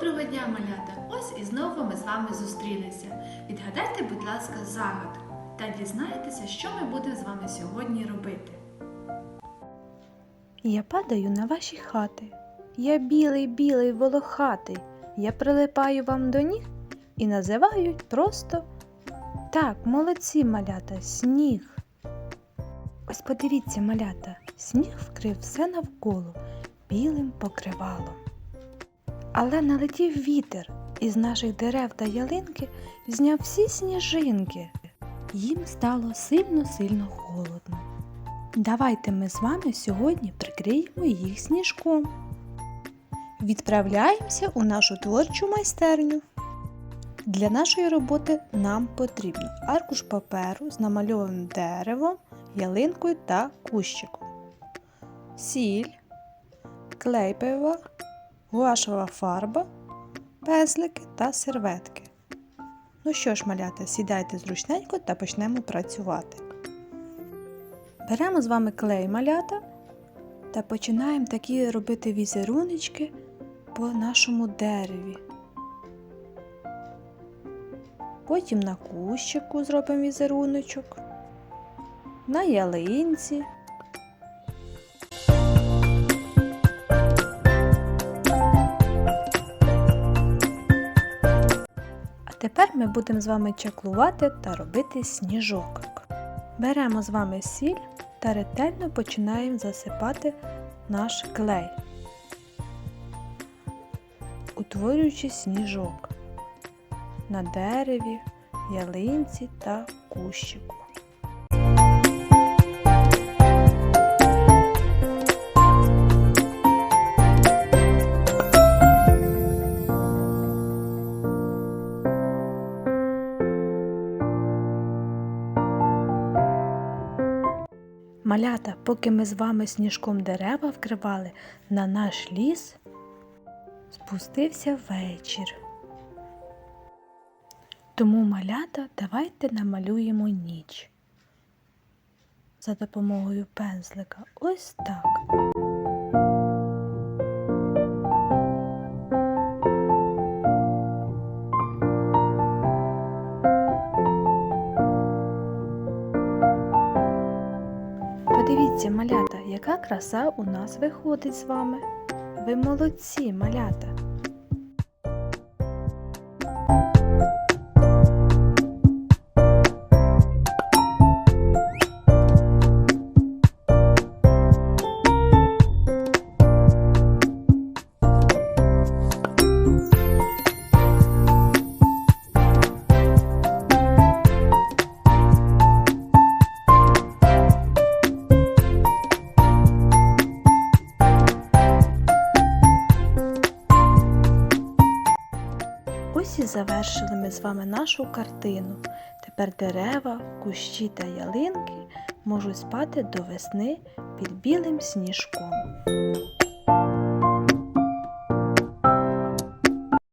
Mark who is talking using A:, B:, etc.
A: Доброго дня, малята! Ось і знову ми з вами зустрілися. Відгадайте, будь ласка, загадку та дізнайтеся, що ми будемо з вами сьогодні робити.
B: Я падаю на ваші хати. Я білий, білий, волохатий. Я прилипаю вам до ніг і називають просто так, молодці, малята, сніг. Ось подивіться, малята, сніг вкрив все навколо білим покривалом. Але налетів вітер, і з наших дерев та ялинки зняв всі сніжинки. Їм стало сильно-сильно холодно. Давайте ми з вами сьогодні прикриємо їх сніжком. Відправляємося у нашу творчу майстерню. Для нашої роботи нам потрібно аркуш паперу з намальованим деревом, ялинкою та кущиком, сіль, клей пива, гуашева фарба, пезлики та серветки. Ну що ж, малята, сідайте зручненько та почнемо працювати. Беремо з вами клей малята та починаємо такі робити візеруночки по нашому дереві. Потім на кущику зробимо візеруночок, на ялинці. Тепер ми будемо з вами чаклувати та робити сніжок. Беремо з вами сіль та ретельно починаємо засипати наш клей, утворюючи сніжок на дереві, ялинці та кущику. Малята, поки ми з вами сніжком дерева вкривали, на наш ліс спустився вечір. Тому малята давайте намалюємо ніч за допомогою пензлика. Ось так. Подивіться, малята, яка краса у нас виходить з вами. Ви молодці, малята. Ось завершили ми з вами нашу картину. Тепер дерева, кущі та ялинки можуть спати до весни під білим сніжком.